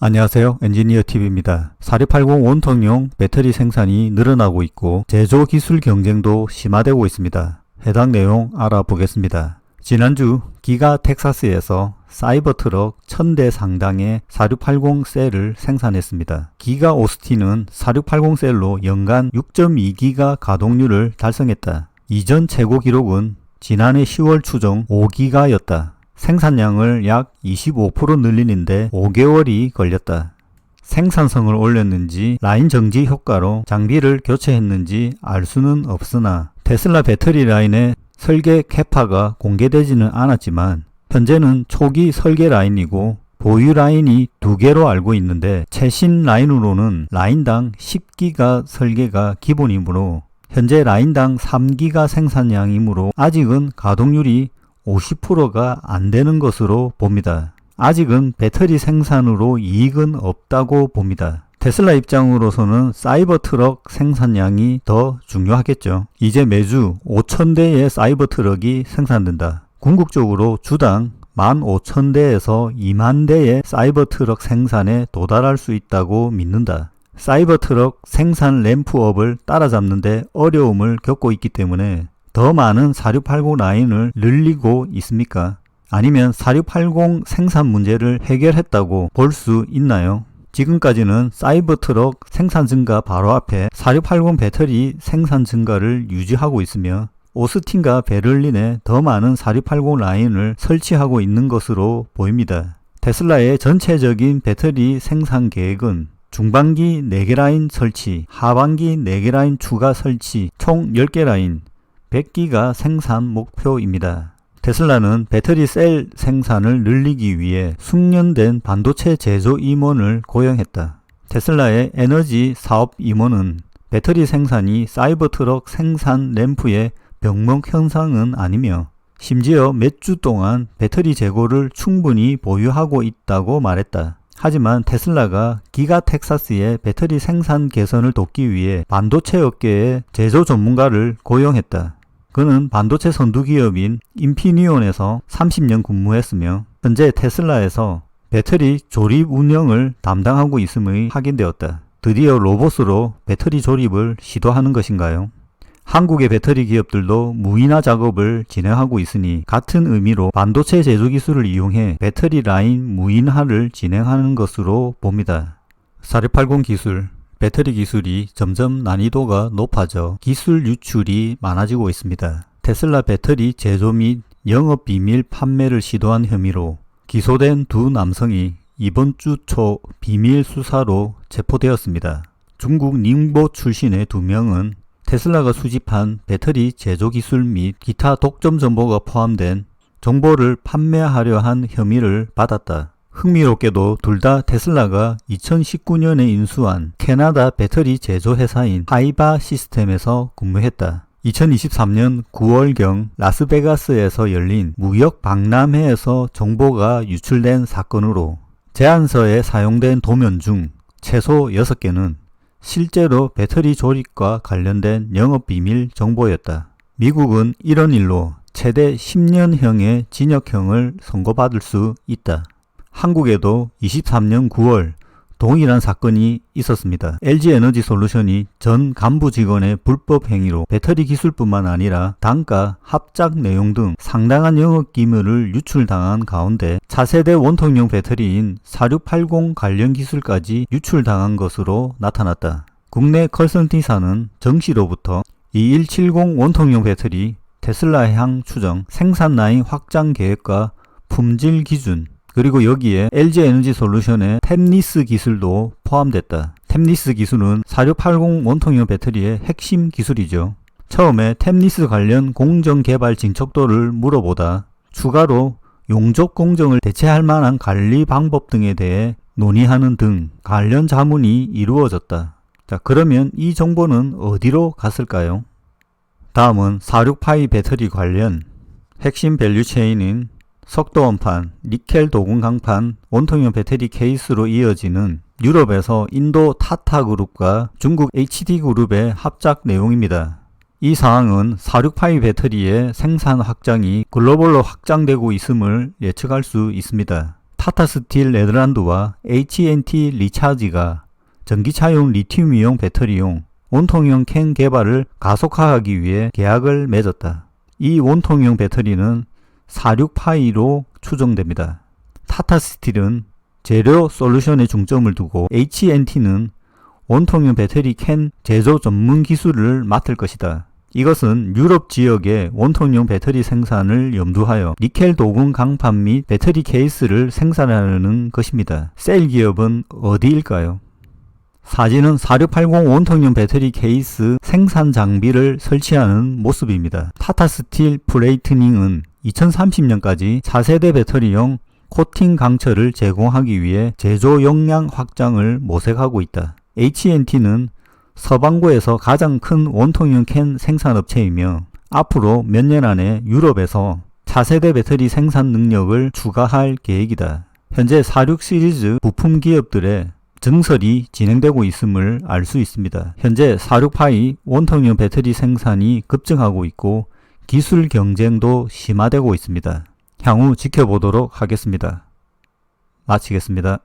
안녕하세요. 엔지니어 TV입니다. 4680 원통용 배터리 생산이 늘어나고 있고 제조 기술 경쟁도 심화되고 있습니다. 해당 내용 알아보겠습니다. 지난주 기가 텍사스에서 사이버 트럭 1000대 상당의 4680 셀을 생산했습니다. 기가 오스틴은 4680 셀로 연간 6.2기가 가동률을 달성했다. 이전 최고 기록은 지난해 10월 추정 5기가였다. 생산량을 약 25% 늘리는데 5개월이 걸렸다. 생산성을 올렸는지 라인 정지 효과로 장비를 교체했는지 알 수는 없으나 테슬라 배터리 라인의 설계 캐파가 공개되지는 않았지만 현재는 초기 설계 라인이고 보유 라인이 두 개로 알고 있는데 최신 라인으로는 라인당 10기가 설계가 기본이므로 현재 라인당 3기가 생산량이므로 아직은 가동률이 50%가 안 되는 것으로 봅니다. 아직은 배터리 생산으로 이익은 없다고 봅니다. 테슬라 입장으로서는 사이버 트럭 생산량이 더 중요하겠죠. 이제 매주 5,000대의 사이버 트럭이 생산된다. 궁극적으로 주당 15,000대에서 2만 대의 사이버 트럭 생산에 도달할 수 있다고 믿는다. 사이버 트럭 생산 램프업을 따라잡는데 어려움을 겪고 있기 때문에 더 많은 4680 라인을 늘리고 있습니까? 아니면 4680 생산 문제를 해결했다고 볼 수 있나요? 지금까지는 사이버 트럭 생산 증가 바로 앞에 4680 배터리 생산 증가를 유지하고 있으며 오스틴과 베를린에 더 많은 4680 라인을 설치하고 있는 것으로 보입니다. 테슬라의 전체적인 배터리 생산 계획은 중반기 4개 라인 설치, 하반기 4개 라인 추가 설치, 총 10개 라인, 100기가 생산 목표입니다. 테슬라는 배터리 셀 생산을 늘리기 위해 숙련된 반도체 제조 임원을 고용했다. 테슬라의 에너지 사업 임원은 배터리 생산이 사이버 트럭 생산 램프의 병목 현상은 아니며 심지어 몇 주 동안 배터리 재고를 충분히 보유하고 있다고 말했다. 하지만 테슬라가 기가 텍사스의 배터리 생산 개선을 돕기 위해 반도체 업계의 제조 전문가를 고용했다. 그는 반도체 선두 기업인 인피니온에서 30년 근무했으며 현재 테슬라에서 배터리 조립 운영을 담당하고 있음이 확인되었다. 드디어 로봇으로 배터리 조립을 시도하는 것인가요? 한국의 배터리 기업들도 무인화 작업을 진행하고 있으니 같은 의미로 반도체 제조 기술을 이용해 배터리 라인 무인화를 진행하는 것으로 봅니다. 4680 기술 배터리 기술이 점점 난이도가 높아져 기술 유출이 많아지고 있습니다. 테슬라 배터리 제조 및 영업 비밀 판매를 시도한 혐의로 기소된 두 남성이 이번 주 초 비밀 수사로 체포되었습니다. 중국 닝보 출신의 두 명은 테슬라가 수집한 배터리 제조 기술 및 기타 독점 정보가 포함된 정보를 판매하려 한 혐의를 받았다. 흥미롭게도 둘 다 테슬라가 2019년에 인수한 캐나다 배터리 제조 회사인 하이바 시스템에서 근무했다. 2023년 9월경 라스베가스에서 열린 무역 박람회에서 정보가 유출된 사건으로 제안서에 사용된 도면 중 최소 6개는 실제로 배터리 조립과 관련된 영업 비밀 정보였다. 미국은 이런 일로 최대 10년형의 징역형을 선고받을 수 있다. 한국에도 23년 9월 동일한 사건이 있었습니다. LG 에너지 솔루션이 전 간부 직원의 불법 행위로 배터리 기술뿐만 아니라 단가, 합작 내용 등 상당한 영업 기밀을 유출당한 가운데 차세대 원통용 배터리인 4680 관련 기술까지 유출당한 것으로 나타났다. 국내 컨설팅사는 정시로부터 2170 원통용 배터리 테슬라향 추정, 생산 라인 확장 계획과 품질 기준, 그리고 여기에 LG 에너지 솔루션의 템리스 기술도 포함됐다. 템리스 기술은 4680 원통형 배터리의 핵심 기술이죠. 처음에 템리스 관련 공정 개발 진척도를 물어보다 추가로 용접 공정을 대체할 만한 관리 방법 등에 대해 논의하는 등 관련 자문이 이루어졌다. 자, 그러면 이 정보는 어디로 갔을까요? 다음은 46파이 배터리 관련 핵심 밸류 체인인 속도 원판, 니켈 도금 강판, 원통형 배터리 케이스로 이어지는 유럽에서 인도 타타 그룹과 중국 HD 그룹의 합작 내용입니다. 이 상황은 46파이 배터리의 생산 확장이 글로벌로 확장되고 있음을 예측할 수 있습니다. 타타 스틸 네덜란드와 H&T 리차지가 전기차용 리튬이용 배터리용 원통형 캔 개발을 가속화하기 위해 계약을 맺었다. 이 원통형 배터리는 46파이로 추정됩니다. 타타스틸은 재료 솔루션에 중점을 두고 H&T는 원통형 배터리 캔 제조 전문 기술을 맡을 것이다. 이것은 유럽 지역의 원통형 배터리 생산을 염두하여 니켈 도금 강판 및 배터리 케이스를 생산하는 것입니다. 셀 기업은 어디일까요? 사진은 4680 원통형 배터리 케이스 생산 장비를 설치하는 모습입니다. 타타스틸 플레이트닝은 2030년까지 차세대 배터리용 코팅 강철을 제공하기 위해 제조 용량 확장을 모색하고 있다. H&T는 서방구에서 가장 큰 원통형 캔 생산업체이며 앞으로 몇 년 안에 유럽에서 차세대 배터리 생산 능력을 추가할 계획이다. 현재 46 시리즈 부품 기업들의 증설이 진행되고 있음을 알 수 있습니다. 현재 46파이 원통형 배터리 생산이 급증하고 있고 기술 경쟁도 심화되고 있습니다. 향후 지켜보도록 하겠습니다. 마치겠습니다.